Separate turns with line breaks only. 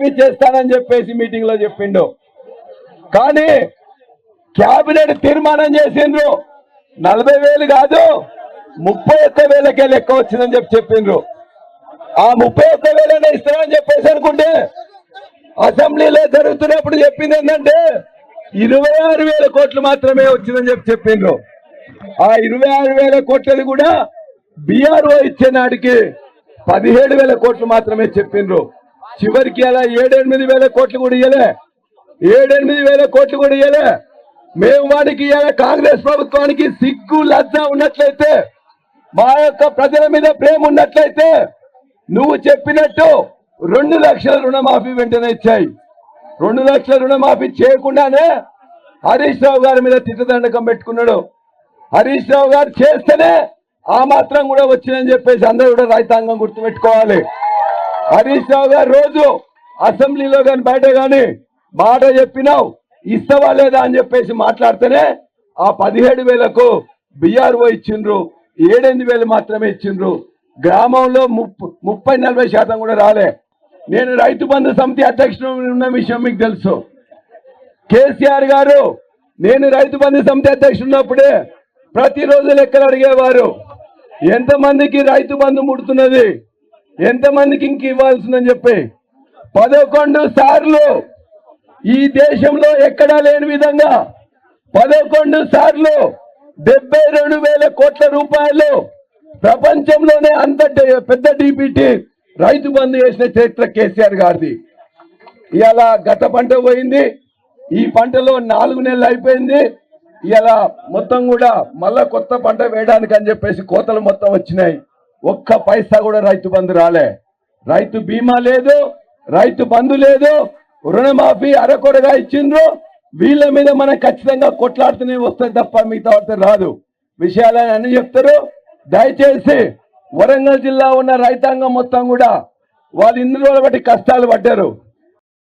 రుణమాఫీ చేస్తానని చెప్పేసి మీటింగ్లో చెప్పిండు. కానీ క్యాబినెట్ తీర్మానం చేసిండ్రు. నలభై వేలు కాదు ముప్పై ఒక్క వేలకే లెక్క వచ్చిందని చెప్పి చెప్పిండ్రు. ఆ ముప్పై ఒక్క వేలనే ఇస్తానని చెప్పేసి అనుకుంటే అసెంబ్లీలో జరుగుతున్నప్పుడు చెప్పింది ఏంటంటే ఇరవై ఆరు వేల కోట్లు మాత్రమే వచ్చిందని చెప్పి చెప్పిండ్రు. ఆ ఇరవై ఆరు వేల కోట్లది కూడా బీఆర్ఓ ఇచ్చే నాటికి పదిహేడు వేల కోట్లు మాత్రమే చెప్పిండ్రు. చివరికి అలా ఏడెనిమిది వేల కోట్లు కూడా ఇయ్యలే. ఏడెనిమిది వేల కోట్లు కూడా ఇయ్యలే. మేము వాడికి ఇయ్యాల కాంగ్రెస్ ప్రభుత్వానికి సిగ్గు లజ్జ ఉన్నట్లయితే మా యొక్క ప్రజల మీద ప్రేమ ఉన్నట్లయితే నువ్వు చెప్పినట్టు రెండు లక్షల రుణమాఫీ వెంటనే ఇచ్చాయి. రెండు లక్షల రుణమాఫీ చేయకుండానే హరీష్ రావు గారి మీద తిట్టదండకం పెట్టుకున్నాడు. హరీష్ రావు గారు చేస్తేనే ఆ మాత్రం కూడా వచ్చిందని చెప్పేసి అందరూ కూడా రైతాంగం గుర్తుపెట్టుకోవాలి. హరీష్ రావు గారు రోజు అసెంబ్లీలో కానీ బయట కానీ మాట చెప్పినావు ఇస్తావా లేదా అని చెప్పేసి మాట్లాడితేనే ఆ పదిహేడు వేలకు బిఆర్ఓ ఇచ్చిండ్రు ఏడెనిమిది వేలు మాత్రమే ఇచ్చిండ్రు. గ్రామంలో ముప్పై నలభై శాతం కూడా రాలే. నేను రైతు బంధు సమితి అధ్యక్షుడు ఉన్న విషయం మీకు తెలుసు. కేసీఆర్ గారు నేను రైతు బంధు సమితి అధ్యక్షుడు ఉన్నప్పుడే ప్రతిరోజు లెక్కలు అడిగేవారు. ఎంతమందికి రైతు బంధు ముడుతున్నది? ఎంతమందికి ఇంక ఇవ్వాల్సిందని చెప్పి పదకొండు సార్లు ఈ దేశంలో ఎక్కడా లేని విధంగా పదకొండు సార్లు డెబ్బై రెండు వేల కోట్ల రూపాయలు ప్రపంచంలోనే అంత పెద్ద డీపీటీ రైతు బంధు చేసిన చరిత్ర కేసీఆర్ గారిది. ఇలా గత పంట పోయింది ఈ పంటలో నాలుగు నెలలు అయిపోయింది ఇలా మొత్తం కూడా మళ్ళా కొత్త పంట వేయడానికి అని చెప్పేసి కోతలు మొత్తం వచ్చినాయి. ఒక్క పైసా కూడా రైతు బంధు రాలే. రైతు బీమా లేదు రైతు బంధు లేదు రుణమాఫీ అరకొరగా ఇచ్చిండ్రు. వీళ్ళ మీద మనం ఖచ్చితంగా కొట్లాడుతూనే వస్తుంది తప్ప మిగతా వాటితో రాదు. విషయాలని అన్ని చెప్తారు. దయచేసి వరంగల్ జిల్లా ఉన్న రైతాంగం మొత్తం కూడా వాళ్ళు ఇన్ని రోజులు బట్టి కష్టాలు పడ్డారు.